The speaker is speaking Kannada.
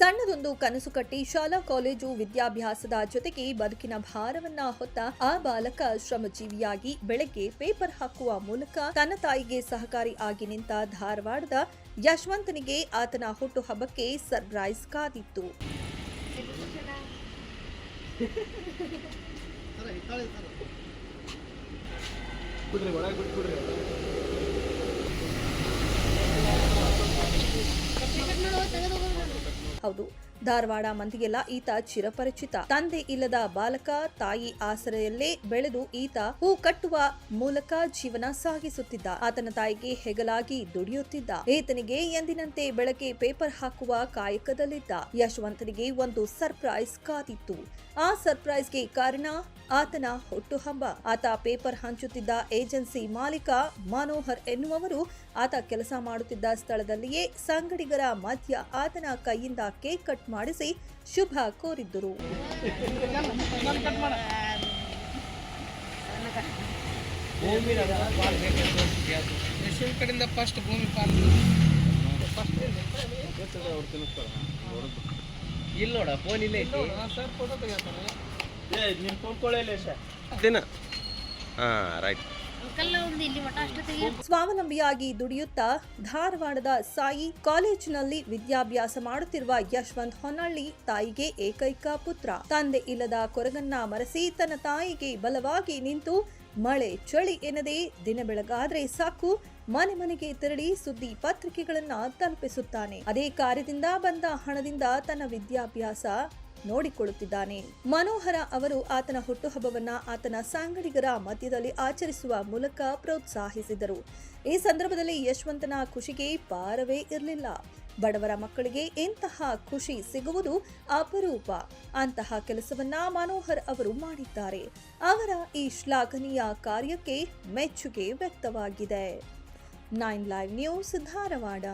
ಸಣ್ಣದೊಂದು ಕನಸು ಕಟ್ಟಿ ಶಾಲಾ, ಕಾಲೇಜು, ವಿದ್ಯಾಭ್ಯಾಸದ ಜೊತೆಗೆ ಬದುಕಿನ ಭಾರವನ್ನ ಹೊತ್ತ ಆ ಬಾಲಕ ಶ್ರಮಜೀವಿಯಾಗಿ ಬೆಳಗ್ಗೆ ಪೇಪರ್ ಹಾಕುವ ಮೂಲಕ ತನ್ನ ತಾಯಿಗೆ ಸಹಕಾರಿ ಆಗಿ ನಿಂತ ಧಾರವಾಡದ ಯಶವಂತನಿಗೆ ಆತನ ಹುಟ್ಟುಹಬ್ಬಕ್ಕೆ ಸರ್ಪ್ರೈಸ್ ಕಾದಿತ್ತು. Ronaldo ಧಾರವಾಡ ಮಂದಿಗೆಲ್ಲ ಈತ ಚಿರಪರಿಚಿತ. ತಂದೆ ಇಲ್ಲದ ಬಾಲಕ, ತಾಯಿ ಆಸರೆಯಲ್ಲೇ ಬೆಳೆದು ಈತ ಹೂ ಕಟ್ಟುವ ಮೂಲಕ ಜೀವನ ಸಾಗಿಸುತ್ತಿದ್ದ. ಆತನ ತಾಯಿಗೆ ಹೆಗಲಾಗಿ ದುಡಿಯುತ್ತಿದ್ದ. ಈತನಿಗೆ ಎಂದಿನಂತೆ ಬೆಳಗ್ಗೆ ಪೇಪರ್ ಹಾಕುವ ಕಾಯಕದಲ್ಲಿದ್ದ. ಯಶವಂತನಿಗೆ ಒಂದು ಸರ್ಪ್ರೈಸ್ ಕಾದಿತ್ತು. ಆ ಸರ್ಪ್ರೈಸ್ಗೆ ಕಾರಣ ಆತನ ಹುಟ್ಟುಹಬ್ಬ. ಆತ ಪೇಪರ್ ಹಂಚುತ್ತಿದ್ದ ಏಜೆನ್ಸಿ ಮಾಲೀಕ ಮನೋಹರ್ ಎನ್ನುವವರು ಆತ ಕೆಲಸ ಮಾಡುತ್ತಿದ್ದ ಸ್ಥಳದಲ್ಲಿಯೇ ಸಂಗಡಿಗರ ಮಧ್ಯ ಆತನ ಕೈಯಿಂದ ಕೇಕ್ ಕಟ್ ಮಾಡಿಸಿ ಶುಭ ಕೋರಿದ್ದರು. ದಿನ ಹಾಂ ರೈಟ್ ಸ್ವಾವಲಂಬಿಯಾಗಿ ದುಡಿಯುತ್ತಾ ಧಾರವಾಡದ ಸಾಯಿ ಕಾಲೇಜಿನಲ್ಲಿ ವಿದ್ಯಾಭ್ಯಾಸ ಮಾಡುತ್ತಿರುವ ಯಶವಂತ್ ಹೊನ್ನಳ್ಳಿ ತಾಯಿಗೆ ಏಕೈಕ ಪುತ್ರ. ತಂದೆ ಇಲ್ಲದ ಕೊರಗನ್ನ ಮರೆಸಿ ತನ್ನ ತಾಯಿಗೆ ಬಲವಾಗಿ ನಿಂತು ಮಳೆ ಚಳಿ ಎನ್ನದೆ ದಿನ ಬೆಳಗಾದ್ರೆ ಸಾಕು ಮನೆ ಮನೆಗೆ ತೆರಳಿ ಸುದ್ದಿ ಪತ್ರಿಕೆಗಳನ್ನ ತಲುಪಿಸುತ್ತಾನೆ. ಅದೇ ಕಾರ್ಯದಿಂದ ಬಂದ ಹಣದಿಂದ ತನ್ನ ವಿದ್ಯಾಭ್ಯಾಸ ನೋಡಿಕೊಳ್ಳುತ್ತಿದ್ದಾನೆ. ಮನೋಹರ ಅವರು ಆತನ ಹುಟ್ಟುಹಬ್ಬವನ್ನ ಆತನ ಸಾಂಗಡಿಗರ ಮಧ್ಯದಲ್ಲಿ ಆಚರಿಸುವ ಮೂಲಕ ಪ್ರೋತ್ಸಾಹಿಸಿದರು. ಈ ಸಂದರ್ಭದಲ್ಲಿ ಯಶವಂತನ ಖುಷಿಗೆ ಪಾರವೇ ಇರಲಿಲ್ಲ. ಬಡವರ ಮಕ್ಕಳಿಗೆ ಇಂತಹ ಖುಷಿ ಸಿಗುವುದು ಅಪರೂಪ. ಅಂತಹ ಕೆಲಸವನ್ನ ಮನೋಹರ್ ಅವರು ಮಾಡಿದ್ದಾರೆ. ಅವರ ಈ ಶ್ಲಾಘನೀಯ ಕಾರ್ಯಕ್ಕೆ ಮೆಚ್ಚುಗೆ ವ್ಯಕ್ತವಾಗಿದೆ. Nine live news Dharwad.